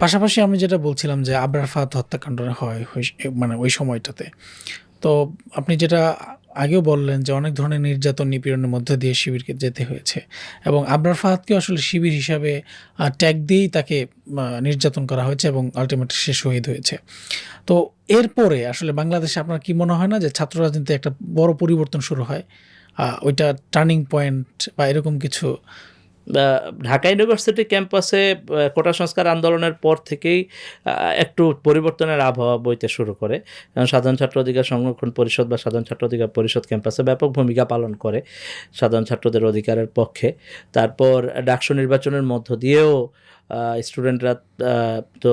পাশাপাশি আমি যেটা বলছিলাম যে আবরার ফাহাদ হত্যাকাণ্ড হয় মানে ওই সময়টাতে। তো আপনি যেটা আগেও বললেন যে অনেক ধরনের নির্যাতন নিপীড়নের মধ্যে দিয়ে শিবিরকে যেতে হয়েছে এবং আবরার ফাহাদকে আসলে শিবির হিসাবে ট্যাগ দিয়েই তাকে নির্যাতন করা হয়েছে এবং আলটিমেটলি সে শহীদ হয়েছে। তো এরপরে আসলে বাংলাদেশে আপনার কি মনে হয় না যে ছাত্র রাজনীতিতে একটা বড় পরিবর্তন শুরু হয়? ওইটা টার্নিং পয়েন্ট বা এরকম কিছু ঢাকা ইউনিভার্সিটি ক্যাম্পাসে কোটা সংস্কার আন্দোলনের পর থেকেই একটু পরিবর্তনের আবহাওয়া বইতে শুরু করে। সাধারণ ছাত্র অধিকার সংরক্ষণ পরিষদ বা সাধারণ ছাত্র অধিকার পরিষদ ক্যাম্পাসে ব্যাপক ভূমিকা পালন করে সাধারণ ছাত্রদের অধিকারের পক্ষে। তারপর ডাকসু নির্বাচনের মধ্য দিয়েও স্টুডেন্টরা তো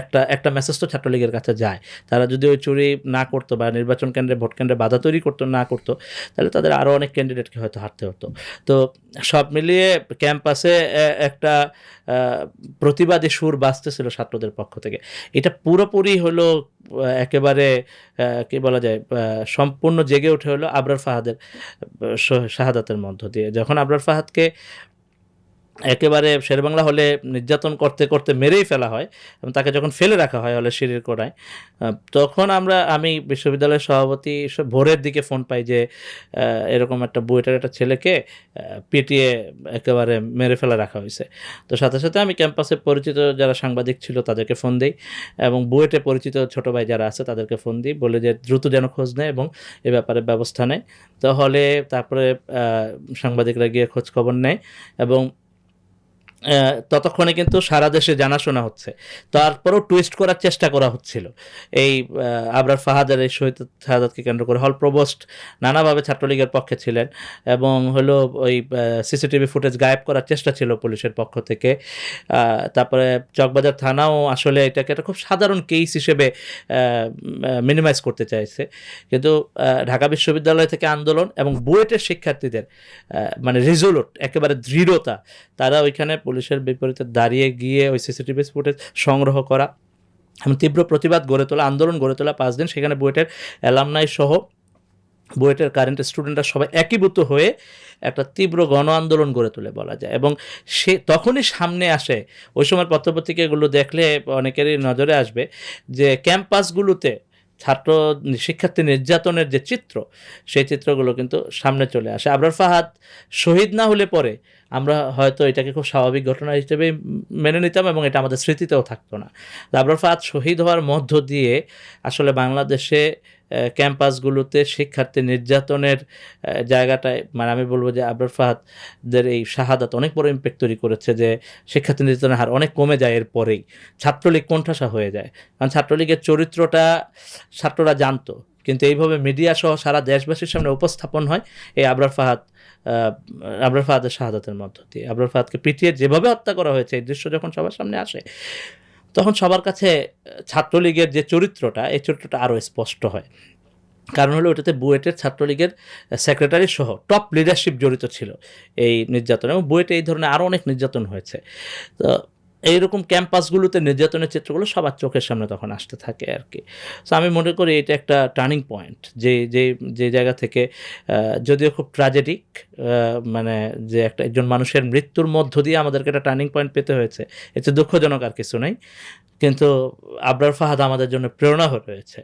একটা একটা মেসেজ তো ছাত্রলীগের কাছে যায়। তারা যদি ওই চুরি না করতো বা নির্বাচন কেন্দ্রে ভোট কেন্দ্রে বাধা তৈরি করতো, না করতো, তাহলে তাদের আরও অনেক ক্যান্ডিডেটকে হয়তো হারতে হতো। তো সব মিলিয়ে ক্যাম্পাসে একটা প্রতিবাদী সুর বাজতেছিল ছাত্রদের পক্ষ থেকে। এটা পুরোপুরি হলো একেবারে কি বলা যায় সম্পূর্ণ জেগে উঠে হলো আবরার ফাহাদের শাহাদাতের মধ্য দিয়ে। যখন আবরার ফাহাদকে একেবারে শেরবাংলা হলে নির্যাতন করতে করতে মেরেই ফেলা হয় এবং তাকে যখন ফেলে রাখা হয় হলে সিঁড়ির কোনায় তখন আমরা, আমি বিশ্ববিদ্যালয়ের সভাপতি ভোরের দিকে ফোন পাই যে এরকম একটা বুয়েটের একটা ছেলেকে পিটিয়ে একেবারে মেরে ফেলা রাখা হয়েছে। তো সাথে সাথে আমি ক্যাম্পাসে পরিচিত যারা সাংবাদিক ছিল তাদেরকে ফোন দিই এবং বুয়েটে পরিচিত ছোট ভাই যারা আছে তাদেরকে ফোন দিই, বলে যে দ্রুত যেন খোঁজ নেয় এবং এ ব্যাপারে ব্যবস্থা নেয়। তাহলে তারপরে সাংবাদিকরা গিয়ে খোঁজ খবর নেয় এবং ততক্ষণে কিন্তু সারা দেশে জানাশোনা হচ্ছে। তারপরেও টুইস্ট করার চেষ্টা করা হচ্ছিল। এই আবরার ফাহাদের, এই শহীদ শাহাদাতকে কেন্দ্র করে হল প্রবোস্ট নানাভাবে ছাত্রলীগের পক্ষে ছিলেন এবং হলো ওই সিসিটিভি ফুটেজ গায়েব করার চেষ্টা ছিল পুলিশের পক্ষ থেকে। তারপরে চকবাজার থানাও আসলে এটাকে একটা খুব সাধারণ কেস হিসেবে মিনিমাইজ করতে চাইছে। কিন্তু ঢাকা বিশ্ববিদ্যালয় থেকে আন্দোলন এবং বুয়েটের শিক্ষার্থীদের মানে রিজোলুট, একেবারে দৃঢ়তা, তারা ওইখানে পুলিশের বিপরীতে দাঁড়িয়ে গিয়ে ওই সিসিটিভি ফুটেজ সংগ্রহ করা এবং তীব্র প্রতিবাদ গড়ে তোলা, আন্দোলন গড়ে তোলা পাঁচ দিন। সেখানে বুয়েটের অ্যালামনাই সহ বুয়েটের কারেন্ট স্টুডেন্টরা সবাই একীভূত হয়ে একটা তীব্র গণ আন্দোলন গড়ে তোলে বলা যায়। এবং সে তখনই সামনে আসে, ওই সময় পত্রপত্রিকাগুলো দেখলে অনেকেরই নজরে আসবে যে ক্যাম্পাসগুলোতে ছাত্র শিক্ষার্থী নির্যাতনের যে চিত্র, সেই চিত্রগুলো কিন্তু সামনে চলে আসে। আবরার ফাহাদ শহীদ না হলে পরে আমরা হয়তো এটাকে খুব স্বাভাবিক ঘটনা হিসেবে মেনে নিতাম এবং এটা আমাদের স্মৃতিতেও থাকতো না। আবরার ফাহাদ শহীদ হওয়ার মধ্য দিয়ে আসলে বাংলাদেশে ক্যাম্পাসগুলোতে শিক্ষার্থী নির্যাতনের জায়গাটায় মানে আমি বলব যে আবরার ফাহাদদের এই শাহাদাত অনেক বড় ইম্প্যাক্ট তৈরি করেছে যে শিক্ষার্থী নির্যাতনের হার অনেক কমে যায় এর পরেই ছাত্রলীগ কোণঠাসা হয়ে যায়। কারণ ছাত্রলীগের চরিত্রটা ছাত্ররা জানতো, কিন্তু এইভাবে মিডিয়া সহ সারা দেশবাসীর সামনে উপস্থাপন হয় এই আবরার ফাহাদ আবরার ফাহাদের শাহাদাতের মধ্য দিয়ে। আবরার ফাহাদকে পিটিয়ে যেভাবে হত্যা করা হয়েছে, এই দৃশ্য যখন সবার সামনে আসে তখন সবার কাছে ছাত্রলীগের যে চরিত্রটা, এই চরিত্রটা আরও স্পষ্ট হয়। কারণ হলো ওটাতে বুয়েটের ছাত্রলীগের সেক্রেটারি সহ টপ লিডারশিপ জড়িত ছিল এই নির্যাতন। এবং বুয়েটে এই ধরনের আরও অনেক নির্যাতন হয়েছে। তো এইরকম ক্যাম্পাসগুলোতে নির্যাতনের চিত্রগুলো সবার চোখের সামনে তখন আসতে থাকে আর কি। সো আমি মনে করি এটা একটা টার্নিং পয়েন্ট যে যে যে জায়গা থেকে যদিও খুব ট্র্যাজেডিক মানে যে একটা একজন মানুষের মৃত্যুর মধ্য দিয়ে আমাদেরকে একটা টার্নিং পয়েন্ট পেতে হয়েছে এতে দুঃখজনক আর কিছু নেই। কিন্তু আবরার ফাহাদ আমাদের জন্য প্রেরণা হয়ে রয়েছে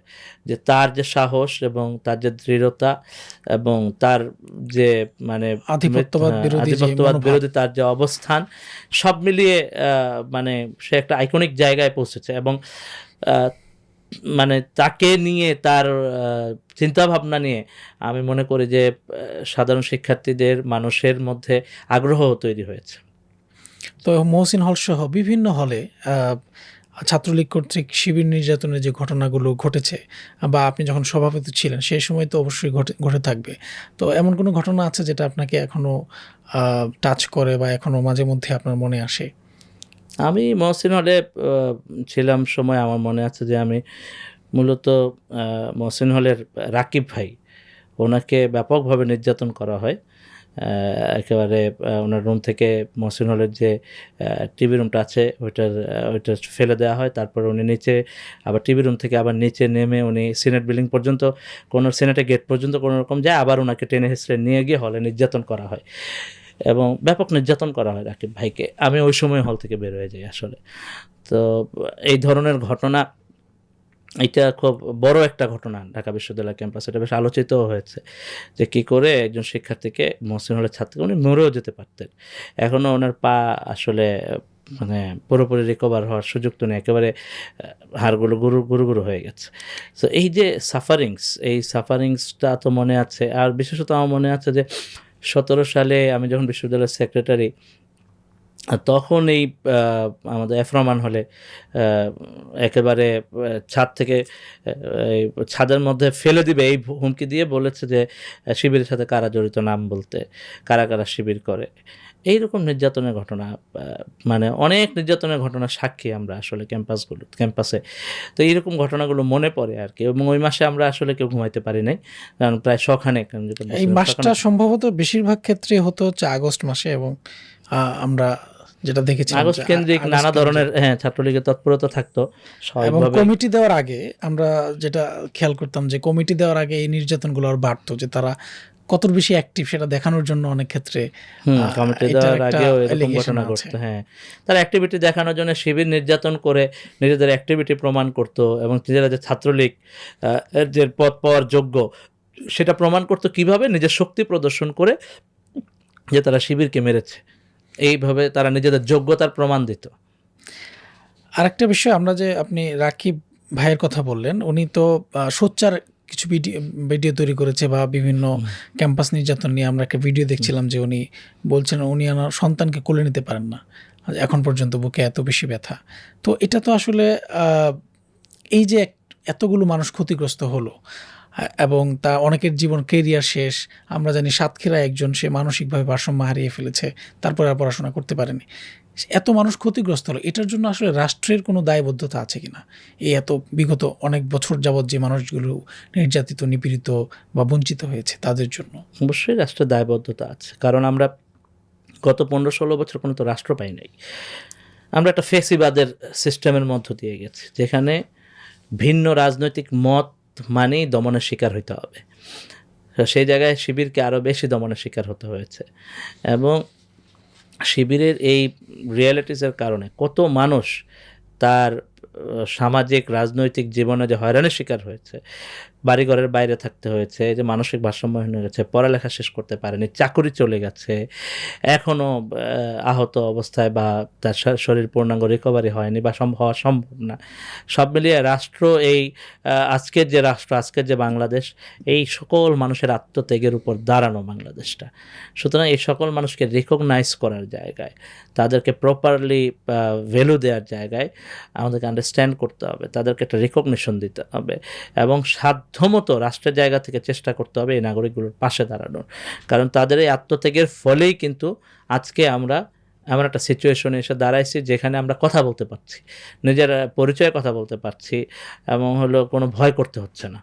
যে তার যে সাহস এবং তার যে দৃঢ়তা এবং তার যে মানে আধিপত্যবাদ বিরোধী তার যে অবস্থান সব মিলিয়ে মানে সে একটা আইকনিক জায়গায় পৌঁছেছে এবং মানে তাকে নিয়ে তার চিন্তা ভাবনা নিয়ে আমি মনে করি যে সাধারণ শিক্ষার্থীদের মানুষের মধ্যে আগ্রহ তৈরি হয়েছে। তো মহসিন হল সহ বিভিন্ন হলে ছাত্রলীগ কর্তৃক শিবির নির্যাতনের যে ঘটনাগুলো ঘটেছে, বা আপনি যখন সভাপতি ছিলেন, সেই সময় তো অবশ্যই ঘটে ঘটে থাকবে। তো এমন কোনো ঘটনা আছে যেটা আপনাকে এখনও টাচ করে বা এখনও মাঝে মধ্যে আপনার মনে আসে? আমি মহসিন হলে ছিলাম সময় আমার মনে আছে যে আমি মূলত মহসিন হলের রাকিব ভাই। ওনাকে ব্যাপকভাবে নির্যাতন করা হয়। একেবারে ওনার রুম থেকে মহসিন হলের যে টিভি রুমটা আছে, ওইটার ওইটা ফেলে দেওয়া হয়। তারপর উনি নিচে, আবার টিভি রুম থেকে আবার নিচে নেমে উনি সিনেট বিল্ডিং পর্যন্ত, কোনো সিনেটের গেট পর্যন্ত কোনো রকম যায়, আবার ওনাকে টেনে হেসড়ে নিয়ে গিয়ে হলে নির্যাতন করা হয়। এবং ব্যাপক নির্যাতন করা হয় রাকিব ভাইকে। আমি ওই সময় হল থেকে বের হয়ে যাই আসলে। তো, এই ধরনের ঘটনা, এটা খুব বড় একটা ঘটনা ঢাকা বিশ্ববিদ্যালয় ক্যাম্পাসে। এটা বেশ আলোচিতও হয়েছে যে কি করে একজন শিক্ষার্থীকে মহসিন হলের ছাত্রকে উনি মরেও যেতে পারতেন। এখনও ওনার পা আসলে মানে পুরোপুরি রিকভার হওয়ার সুযোগ তো নেই। একেবারে হাড়গুলো গুরু গুরু গুরু হয়ে গেছে। তো এই যে সাফারিংস এই সাফারিংসটা তো মনে আছে, আর বিশেষত আমার মনে আছে যে সতেরো সালে আমি যখন বিশ্ববিদ্যালয়ের সেক্রেটারি তখন এই আমাদের এফরমান হলে একেবারে ছাদ থেকে ছাদের মধ্যে ফেলে দিবে এই হুমকি দিয়ে বলেছে যে শিবিরের সাথে কারা জড়িত নাম বলতে কারা কারা শিবির করে। এইরকম নির্যাতনের ঘটনা মানে অনেক নির্যাতনের ঘটনা সাক্ষী আমরা আসলে ক্যাম্পাসগুলো ক্যাম্পাসে। তো এইরকম ঘটনাগুলো মনে পড়ে আর কি এবং ওই মাসে আমরা আসলে কেউ ঘুমাইতে পারি নাই কারণ প্রায় শখানে এই মাসটা সম্ভবত বেশিরভাগ ক্ষেত্রে হতো হচ্ছে আগস্ট মাসে এবং আমরা যেটা দেখেছিলাম আগস্ট কেন্দ্রিক নানা ধরনের হ্যাঁ ছাত্রলীগের তৎপরতা থাকতো এবং কমিটি দেওয়ার আগে আমরা যেটা খেয়াল করতাম যে কমিটি দেওয়ার আগে এই নির্যাতনগুলো আর বাড়তো যে তারা কত বেশি অ্যাক্টিভ সেটা দেখানোর জন্য অনেক ক্ষেত্রে কমিটি দেওয়ার আগেও এরকম ঘটনা। ঘটতো হ্যাঁ। তারা অ্যাক্টিভিটি দেখানোর জন্য শিবির নির্যাতন করে নিজেদের অ্যাক্টিভিটি প্রমাণ করতো এবং নিজেরা যে ছাত্রলীগ এর যে পদ পাওয়ার যোগ্য সেটা প্রমাণ করতো কীভাবে নিজের শক্তি প্রদর্শন করে যে তারা শিবিরকে মেরেছে। এইভাবে তারা নিজেদের যোগ্যতার প্রমাণ দিত। আরেকটা বিষয় আমরা যে আপনি রাকিব ভাইয়ের কথা বললেন উনি তো সোচ্চার কিছু ভিডিও ভিডিও তৈরি করেছে বা বিভিন্ন ক্যাম্পাস নির্যাতন নিয়ে আমরা একটা ভিডিও দেখছিলাম যে উনি বলছেন উনি আমার সন্তানকে কোলে নিতে পারেন না। এখন পর্যন্ত বুকে এত বেশি ব্যথা। তো এটা তো আসলে এই যে এতগুলো মানুষ ক্ষতিগ্রস্ত হলো এবং তা অনেকের জীবন কেরিয়ার শেষ। আমরা জানি সাতক্ষীরা একজন, সে মানসিকভাবে ভারসাম্য হারিয়ে ফেলেছে। তারপরে আর পড়াশোনা করতে পারেনি। এত মানুষ ক্ষতিগ্রস্ত হলো। এটার জন্য আসলে রাষ্ট্রের কোনো দায়বদ্ধতা আছে কিনা? এই এত বিগত অনেক বছর যাবৎ যে মানুষগুলো নির্যাতিত, নিপীড়িত বা বঞ্চিত হয়েছে তাদের জন্য। অবশ্যই রাষ্ট্রের দায়বদ্ধতা আছে। কারণ আমরা গত পনেরো ষোলো বছর কোনো তো রাষ্ট্র পাই নাই। আমরা একটা ফেসিবাদের সিস্টেমের মধ্য দিয়ে গেছি। যেখানে ভিন্ন রাজনৈতিক মত মানেই দমনের শিকার হইতে হবে। সেই জায়গায় শিবিরকে আরও বেশি দমনের শিকার হতে হয়েছে। এবং শিবিরের এই রিয়ালিটিসের কারণে কত মানুষ তার সামাজিক, রাজনৈতিক জীবনে যে হয়রানের শিকার হয়েছে বাড়িঘরের বাইরে থাকতে হয়েছে যে মানসিক ভারসাম্যহীন হয়ে গেছে, পড়ালেখা শেষ করতে পারেনি, চাকরি চলে গেছে এখনও আহত অবস্থায় বা তার শরীর পূর্ণাঙ্গ রিকভারি হয়নি বা সম্ভব, হওয়া সম্ভব না। সব মিলিয়ে রাষ্ট্র এই আজকের যে রাষ্ট্র, আজকের যে বাংলাদেশ, এই সকল মানুষের আত্মত্যাগের উপর দাঁড়ানো বাংলাদেশটা। সুতরাং এই সকল মানুষকে রিকগনাইজ করার জায়গায়, তাদেরকে প্রপারলি ভ্যালু দেওয়ার জায়গায় আমাদেরকে আন্ডারস্ট্যান্ড করতে হবে, তাদেরকে একটা রিকগনিশন দিতে হবে এবং সাধ্যমতো রাষ্ট্রের জায়গা থেকে চেষ্টা করতে হবে এই নাগরিকগুলোর পাশে দাঁড়ানোর। কারণ তাদের এই আত্মত্যাগের ফলেই কিন্তু আজকে আমরা এমন একটা সিচুয়েশনে এসে দাঁড়াইছি যেখানে আমরা কথা বলতে পারছি, নিজের পরিচয়ে কথা বলতে পারছি এবং হলো কোনো ভয় করতে হচ্ছে না।